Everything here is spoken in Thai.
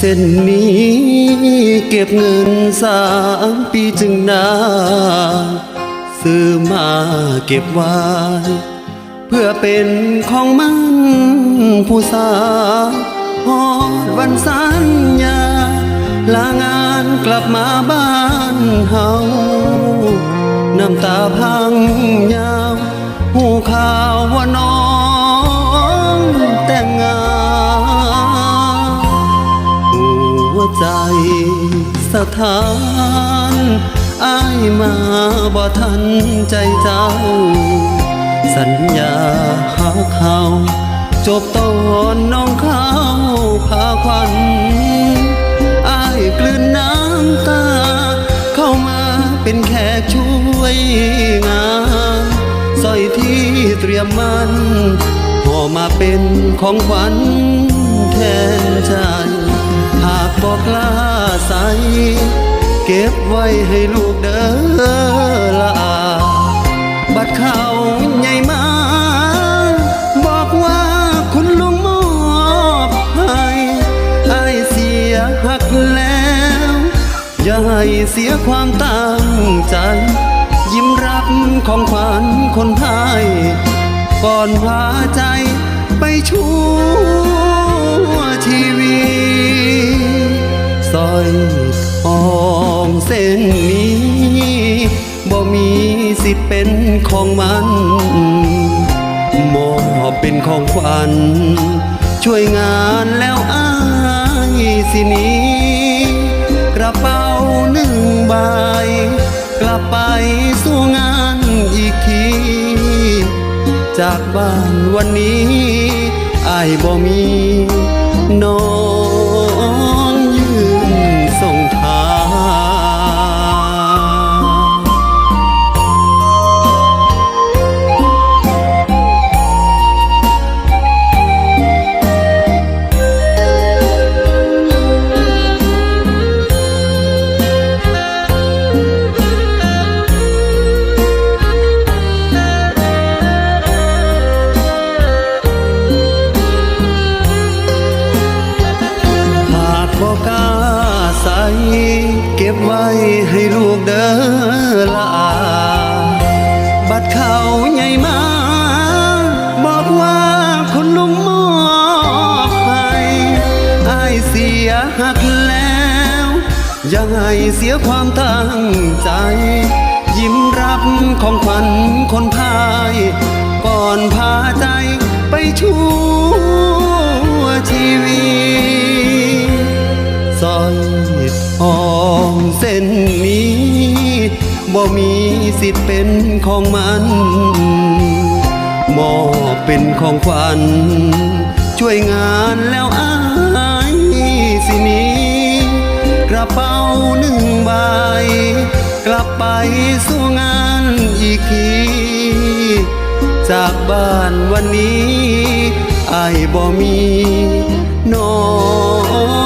เส้นนี้เก็บเงินสามปีจึงนาซื้อมาเก็บไว้ เพื่อเป็นของมันผู้สาวฮอดวันสัญญา ลางานกลับมาบ้านเฮาน้ำตาพังยา ถานอายมาบ่ทันใจเจ้า สัญญาหาเขาจบตอนน้องเขาพาควันอายกลืนน้ำตา เข้ามาเป็นแขกช่วยงานสร้อยที่เตรียมมันห่อมาเป็นของขวัญแทนใจากบอกลาใส เก็บไว้ให้ลูกเด้อละอาบัดเขาใหญ่มา บอกว่าคุณลุงมอบให้ไอเสียหักแล้ว อย่าให้เสียความตั้งใจ ยิ้มรับของขวัญคนไทยก่อนพาใจ งนนี้บ่มีสิเป็นของมันมอบเป็นของขวัญช่วยงานแล้วอายสินี้ กระเป๋าหนึ่งใบ กลับไปสู่งานอีกที จากบ้านวันนี้ อายบ่มีน้อง หักแล้ว อย่าให้เสียความตั้งใจ ยิ้มรับของขวัญคนพาย ก่อนพาใจไปชั่วชีวิตสอยทองเส้นนี้บ่มีสิทธิ์เป็นของมันมอบเป็นของขวัญช่วยงานแล้วอา ระเป๋าหนึ่งใบ กลับไปสู่งานอีกที จากบ้านวันนี้ไอ้บ่มีน้อง